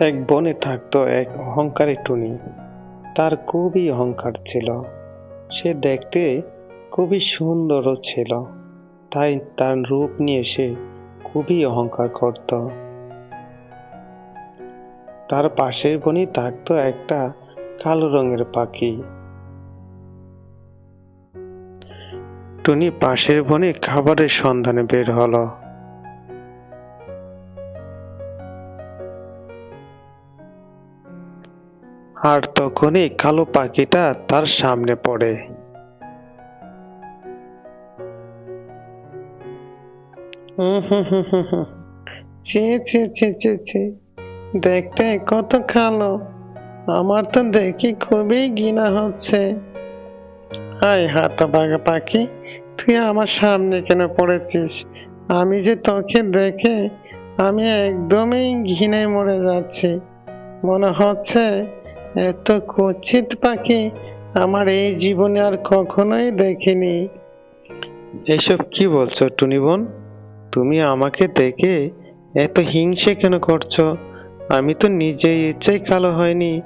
এক বনে থাকতো এক অহংকারী টুনি। তার খুবই অহংকার ছিল। সে দেখতে খুবই সুন্দরও ছিল। তাই তার রূপ নিয়ে সে খুবই অহংকার করত। তার পাশের বনই থাকতো একটা কালো রঙের পাখি। টুনি পাশের বনে খাবারের সন্ধানে বের হলো। আর তখনই কালো পাখিটা তার সামনে পড়ে। দেখতে কত কালো। আমার তো দেখি খুবই ঘৃণা হচ্ছে। হাই হাত বাঘা পাখি, তুই আমার সামনে কেন পড়েছিস? আমি যে তোকে দেখে আমি একদমই ঘৃণায় মরে যাচ্ছি। মনে হচ্ছে এত কুচ্ছিত পাখি আমার এই জীবনে আর কখনোই দেখিনি। এসব কি বলছো, টুনি বোন? তুমি আমাকে দেখে এত হিংসে কেন করছ? আমি তো নিজেই ইচ্ছাই কালো হয়নি।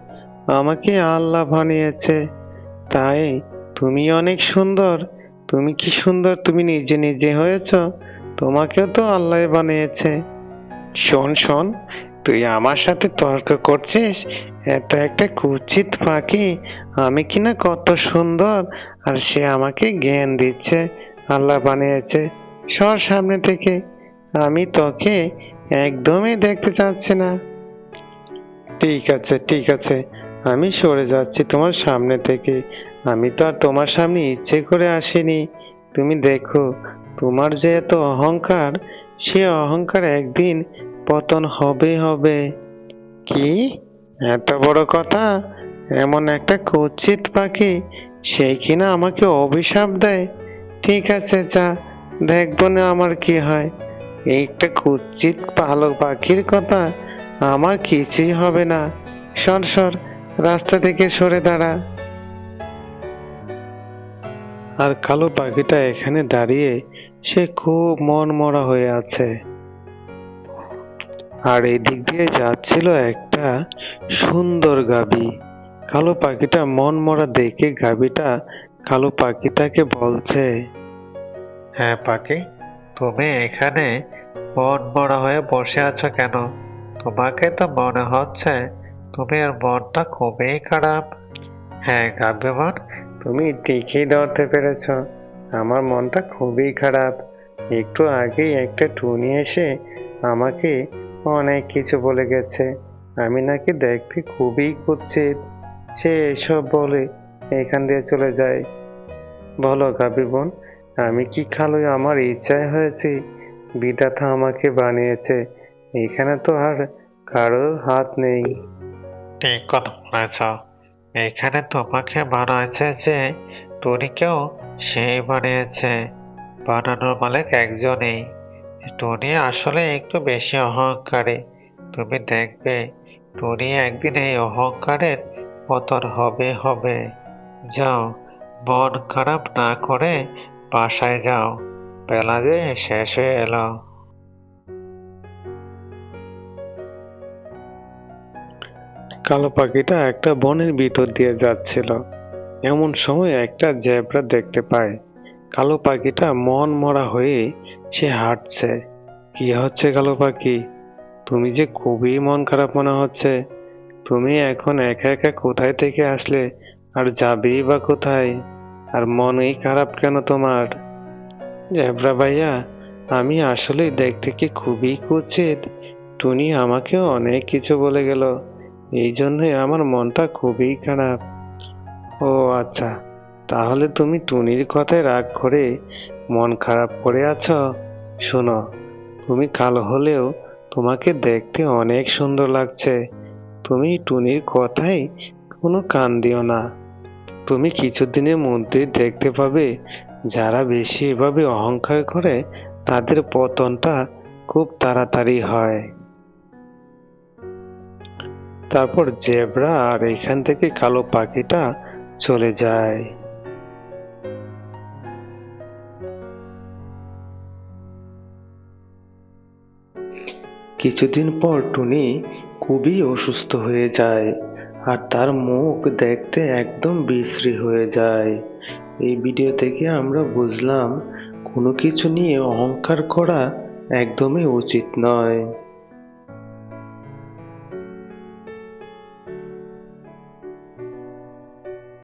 আমাকে আল্লাহ বানিয়েছে। তাই তুমি অনেক সুন্দর। তুমি কি সুন্দর তুমি নিজে নিজে হয়েছ? তোমাকেও তো আল্লাহ বানিয়েছে। শোন শোন তুই আমার সাথে তর্ক করছিস? এত একটা কুচিত পাখি, আমি কিনা কত সুন্দর। আর সে আমাকে জ্ঞান দিচ্ছে, আল্লাহ বানিয়েছে। সর সামনে থেকে। আমি তোকে একদমই দেখতে চাচ্ছি না। ঠিক আছে ঠিক আছে। আমি সরে যাচ্ছি তোমার সামনে থেকে। আমি তো আর তোমার সামনে ইচ্ছে করে আসিনি। তুমি দেখো, তোমার যে এত অহংকার, সে অহংকার একদিন পতন হবে হবে। কি? এত বড় কথা? এমন একটা কুচ্ছিত পাখি সেই কিনা আমাকে অভিশাপ দেয়? ঠিক আছে, যা। দেখব না আমার কি হয়। একটা কুচ্ছিত পালক পাখির কথা আমার কিছুই হবে না। সর সর, রাস্তা থেকে সরে দাঁড়া। আর কালো পাখিটা এখানে দাঁড়িয়ে সে খুব মন মরা হয়ে আছে। আর এই দিক দিয়ে যাচ্ছিল একটা সুন্দর গাবি। কালো পাখিটা মন মরা দেখে গাবিটা কালো পাখিটাকে বলছে হ্যাঁ পাখি তুমি এখানে মন মরা হয়ে বসে আছো কেন? তোমাকে তো মনে হচ্ছে তুমি আর মনটা খুবই খারাপ। হ্যাঁ কাব্যমন তুমি ঠিকই ধরতে পেরেছ। আমার মনটা খুবই খারাপ। একটু আগেই একটা টুনি এসে আমাকে অনেক কিছু বলে গেছে। আমি নাকি দেখতে খুবই কুৎসিত। সে এসব বলে এখান দিয়ে চলে যায়। বলো গাবি বোন আমি কি খালো আমার ইচ্ছায় হয়েছে? বিধাতা আমাকে বানিয়েছে। এখানে তো আর কারও হাত নেই। ঠিক কথা বলেছ। এখানে তোমাকে বানাইছে যে টুনিকেও সেই বানিয়েছে। বানানোর মালিক একজনই। টুনি আসলে একটু বেশি অহংকারী। তুমি দেখবে টুনি একদিন এই অহংকারের পতন হবে হবে। যাও, মন খারাপ না করে বাসায় যাও। বেলা যে শেষ হয়ে এলো। কালো পাখিটা একটা বনের ভিতর দিয়ে যাচ্ছিল। এমন সময় একটা জেব্রা দেখতে পায়। কালো পাখিটা মন মরা হয়ে সে হাঁটছে। কি হচ্ছে কালো পাখি? তুমি যে খুবই মন খারাপ মনে হচ্ছে। তুমি এখন একা একা কোথায় থেকে আসলে? আর যাবেই বা কোথায়? আর মনই খারাপ কেন তোমার? জেব্রা ভাইয়া, আমি আসলে দেখতে কি খুবই কুচিত টুনি আমাকে অনেক কিছু বলে গেল। এই জন্যই আমার মনটা খুবই খারাপ। ও আচ্ছা। তাহলে তুমি টুনির কথায় রাগ করে মন খারাপ করে আছো? শোনো, তুমি কালো হলেও তোমাকে দেখতে অনেক সুন্দর লাগছে। তুমি টুনির কথাই কোনো কান দিও না। তুমি কিছুদিনের মধ্যেই দেখতে পাবে যারা বেশি এভাবে অহংকার করে তাদের পতনটা খুব তাড়াতাড়ি হয়। তারপর জেব্রা আর এখান থেকে কালো পাখিটা চলে যায়। কিছুদিন পর টুনি খুবই অসুস্থ হয়ে যায় আর তার মুখ দেখতে একদম বিশ্রী হয়ে যায়। এই ভিডিও থেকে আমরা বুঝলাম কোনো কিছু নিয়ে অহংকার করা একদমই উচিত নয়।